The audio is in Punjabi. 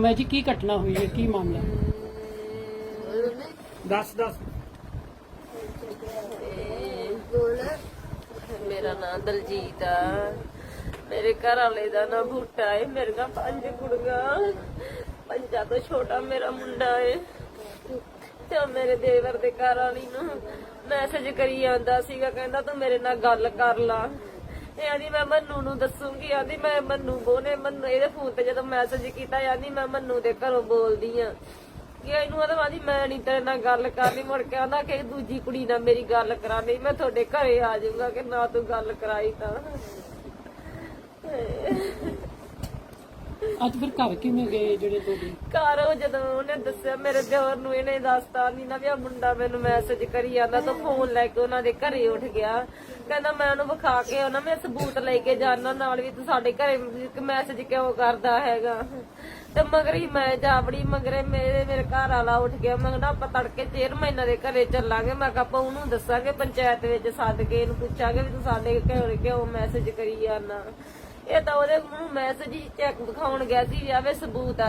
ਮੈਂ ਜੀ ਕੀ ਘਟਨਾ ਹੋਈ ਹੈ? ਕੀ ਮਾਮਲਾ? ਦੱਸ ਦੱਸ। ਮੇਰਾ ਨਾਮ ਦਲਜੀਤ ਆ। ਮੇਰੇ ਘਰ ਵਾਲੇ ਦਾ ਨਾਮ ਭੁੱਟਾ ਹੈ ਮੇਰੇ ਕੋਲ ਪੰਜ ਕੁੜੀਆਂ ਪੰਜਾਂ ਤੋਂ ਛੋਟਾ ਮੇਰਾ ਮੁੰਡਾ ਹੈ ਤੇ ਉਹ ਮੇਰੇ ਦੇਵਰ ਦੇ ਘਰ ਵਾਲੀ ਨੂੰ ਮੈਸੇਜ ਕਰੀ ਜਾਂਦਾ ਸੀਗਾ। ਕਹਿੰਦਾ ਤੂੰ ਮੇਰੇ ਨਾਲ ਗੱਲ ਕਰ ਲਾ। ਇਹ ਆਂਦੀ ਮੈਂ ਮੰਨੂ ਨੂੰ ਦੱਸੂਗੀ ਆਂਦੀ ਮੈਂ ਮੰਨੂ ਬੋਨੇ ਮੰਨੂ ਇਹਦੇ ਫੋਨ ਤੇ ਜਦੋਂ ਮੈਸੇਜ ਕੀਤਾ ਆਂਦੀ ਮੈਂ ਮੰਨੂ ਦੇ ਘਰੋਂ ਬੋਲਦੀ ਆ। ਕਿ ਇਹਨੂੰ ਆਦਾ ਆਂਦੀ ਮੈਂ ਨਹੀਂ ਤੇਰੇ ਨਾਲ ਗੱਲ ਕਰਨੀ ਮੁੜ ਕੇ ਆਂਦਾ ਕਿ ਦੂਜੀ ਕੁੜੀ ਨਾਲ ਮੇਰੀ ਗੱਲ ਕਰਾਣੀ ਮੈਂ ਤੁਹਾਡੇ ਘਰੇ ਆ ਜਾਊਂਗਾ ਕਿ ਨਾ ਤੂੰ ਗੱਲ ਕਰਾਈ ਤਾਂ। ਅੱਜ ਫਿਰ ਘਰ ਕਿਵੇਂ ਗਏ ਜਿਹੜੇ ਤੁਹਾਡੇ? ਘਰ ਉਹ ਜਦੋਂ ਉਹਨੇ ਦੱਸਿਆ ਮੇਰੇ ਦਿਓਰ ਨੂੰ ਇਹਨੇ ਦੱਸਤਾ ਨਹੀਂ ਨਾ ਵੀ ਆ ਮੁੰਡਾ ਮੈਨੂੰ ਮੈਸੇਜ ਕਰੀ ਜਾਂਦਾ ਤਾਂ ਫੋਨ ਲੈ ਕੇ ਉਹਨਾਂ ਦੇ ਘਰੇ ਉੱਠ ਗਿਆ। ਕਹਿੰਦਾ ਮੈਂ ਉਹਨੂੰ ਵਿਖਾ ਕੇ ਉਹਨਾਂ ਮੈਂ ਸਬੂਤ ਲੈ ਕੇ ਜਾਣਾ, ਨਾਲ ਵੀ ਤੂੰ ਸਾਡੇ ਘਰੇ ਮੈਸੇਜ ਕਿਉਂ ਕਰਦਾ ਹੈਗਾ। ਤੇ ਮਗਰ ਹੀ ਮੈਂ ਜਾਵੜੀ, ਮਗਰੇ ਮੇਰੇ ਮੇਰੇ ਘਰ ਵਾਲਾ ਉੱਠ ਗਿਆ, ਮੈਂ ਕਹਿੰਦਾ ਆਪਾਂ ਤੜਕੇ ਚੇਅਰਮੈਨ ਦੇ ਘਰੇ ਚੱਲਾਂਗੇ, ਮੈਂ ਕਿਹਾ ਆਪਾਂ ਉਹਨੂੰ ਦੱਸਾਂਗੇ ਪੰਚਾਇਤ ਵਿੱਚ ਸੱਦ ਕੇ ਇਹਨੂੰ ਪੁੱਛਾਂਗੇ ਵੀ ਤੂੰ ਸਾਡੇ ਘਰੇ ਕਿਉਂ ਮੈਸੇਜ ਕਰੀ ਜਾਂਦਾ ਇਹ ਤਾਂ ਉਹਦੇ ਨੂੰ ਮੈਸੇਜ ਹੀ ਚੈੱਕ ਵਿਖਾਉਣ ਗਿਆ ਸੀ ਵੀ ਆਵੇ ਸਬੂਤ ਆ